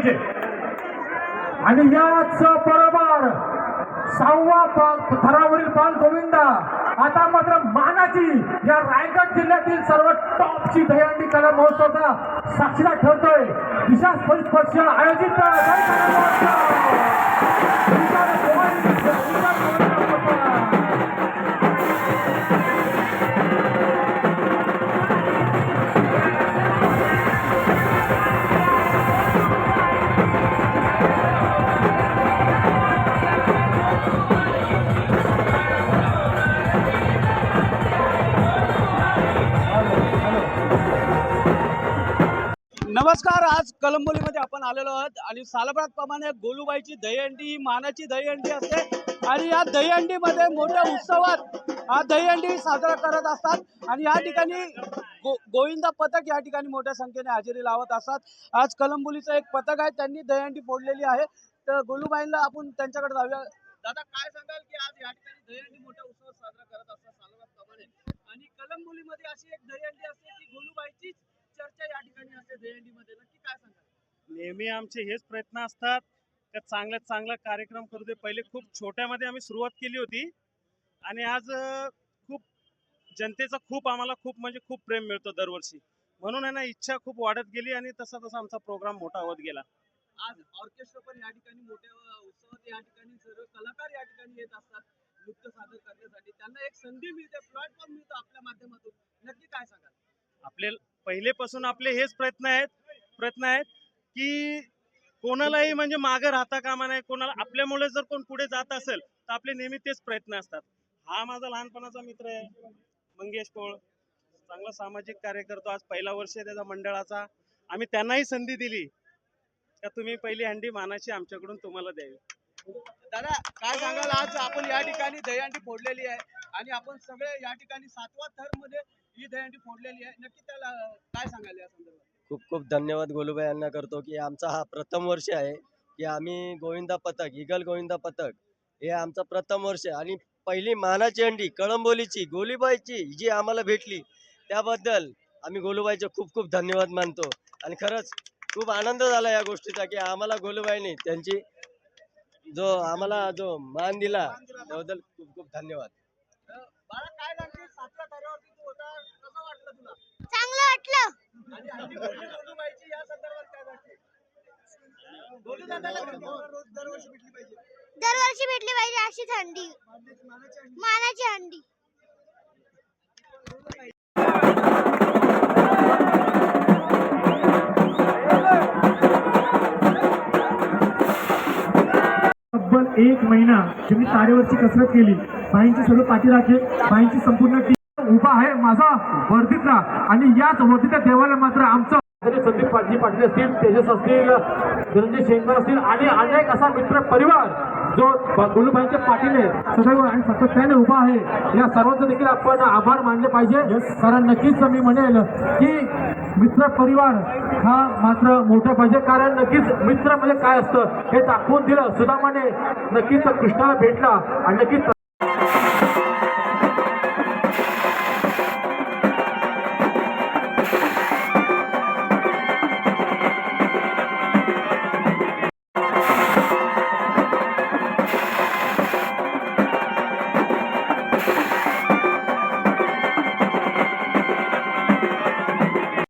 पाहिजे. आणि याच बरोबर सहावा पाल थरावरील पाल गोविंदा आता मात्र मानाची या रायगड जिल्ह्यातील सर्व टॉपची दहीहंडी कला महोत्सवाचा साक्षीदार ठरतोय. दिशा स्पर्श आयोजित नमस्कार आज कलंबोलीमध्ये आपण आलेलो आहोत आणि सालभरातप्रमाणे गोलूबाईची दहीहंडी ही मानाची दहीहंडी असते. आणि या दहीहंडीमध्ये मोठ्या उत्सवात हा दहीहंडी साजरा करत असतात. आणि या ठिकाणी गो गोविंदा पथक या ठिकाणी मोठ्या संख्येने हजेरी लावत असतात. आज कलंबोलीचं एक पथक आहे त्यांनी दहीहंडी फोडलेली आहे. तर गोलूबाईंना आपण त्यांच्याकडे जाऊया. दादा काय सांगाल की आज या ठिकाणी दहीहंडी मोठ्या उत्सवात साजरा करत असतात सालभरातप्रमाणे? आणि कलंबोलीमध्ये अशी एक दहीहंडी असते की गोलूबाईचीच नक्की काय सांगाल? नेहमी आमचे हेच प्रयत्न असतात का चांगल्यात चांगला कार्यक्रम करू दे. पहिले खूप छोट्यामध्ये आम्ही सुरुवात केली होती आणि आज खूप जनतेचा खूप आम्हाला खूप म्हणजे खूप प्रेम मिळतो दरवर्षी. म्हणून आहे ना इच्छा खूप वाढत गेली आणि तसा तसा आमचा प्रोग्राम मोठा होत गेला. आज ऑर्केस्ट्रा पण या ठिकाणी मोठ्या उत्सवात या ठिकाणी सर्व कलाकार या ठिकाणी येत असतात नृत्य सादर करण्यासाठी. त्यांना एक संधी मिळते प्लॅटफॉर्म मिळतो आपल्या माध्यमातून. नक्की काय सांगाल? आपले पहिलेपासून आपले हेच प्रयत्न आहेत प्रयत्न आहेत की कोणालाही म्हणजे मागे राहता कामा नाही कोणाला आपल्यामुळे जर कोण पुढे जात असेल तर आपले नेहमी तेच प्रयत्न असतात. हा माझा लहानपणाचा मित्र आहे मंगेश कोळ. चांगला सामाजिक कार्य करतो आज पहिला वर्ष आहे त्याचा मंडळाचा. आम्ही त्यांनाही संधी दिली. का तुम्ही पहिली हंडी मानाची आमच्याकडून तुम्हाला द्यावी. दादा काय सांगाल आज? आपण या ठिकाणी दहीहंडी फोडलेली आहे आणि आपण सगळे या ठिकाणी सातवा थरमध्ये ही फोडलेली आहे. नक्की त्याला काय सांगाल या संदर्भात? खूप खूप धन्यवाद गोलूबाई यांना करतो की आमचा हा प्रथम वर्ष आहे की आम्ही गोविंदा पथक इगल गोविंदा पथक हे आमचं प्रथम वर्ष आहे. आणि पहिली मानाची अंडी कळंबोलीची गोलीबाईची जी आम्हाला भेटली त्याबद्दल आम्ही गोलूबाईचे खूप खूप धन्यवाद मानतो. आणि खरंच खूप आनंद झाला या गोष्टीचा की आम्हाला गोलूबाईने त्यांची जो आम्हाला जो मान दिला त्याबद्दल खूप खूप धन्यवाद. बाळा काय सांगते सातव्या थरावरती चांगलं वाटलं. दरवर्षी भेटली पाहिजे दरवर्षी भेटली अशी थंडी. मानाची हंडी. तब्बल एक महिना तुम्ही तारेवरची कसरत केली. बाईंची सर्व पाठी राखेल बाईंची संपूर्ण उभा आहे माझा वर्दीतला. आणि याच वर्दीच्या देवाला मात्र आमचं संदीप पाटील पाटील असतील तेजस असतील धनंजय शेंकर असतील आणि अनेक असा मित्र परिवार जो गुलूबाईंच्या पाठीने सदैव आणि सातत्याने उभा आहे. या सर्वांचं देखील आपण आभार मानले पाहिजे. कारण नक्कीच मी म्हणेल की मित्र परिवार हा मात्र मोठा पाहिजे. कारण नक्कीच मित्र म्हणजे काय असतं? हे दाखवून दिलं. सुदामाने नक्कीच कृष्णाला भेटला. आणि नक्कीच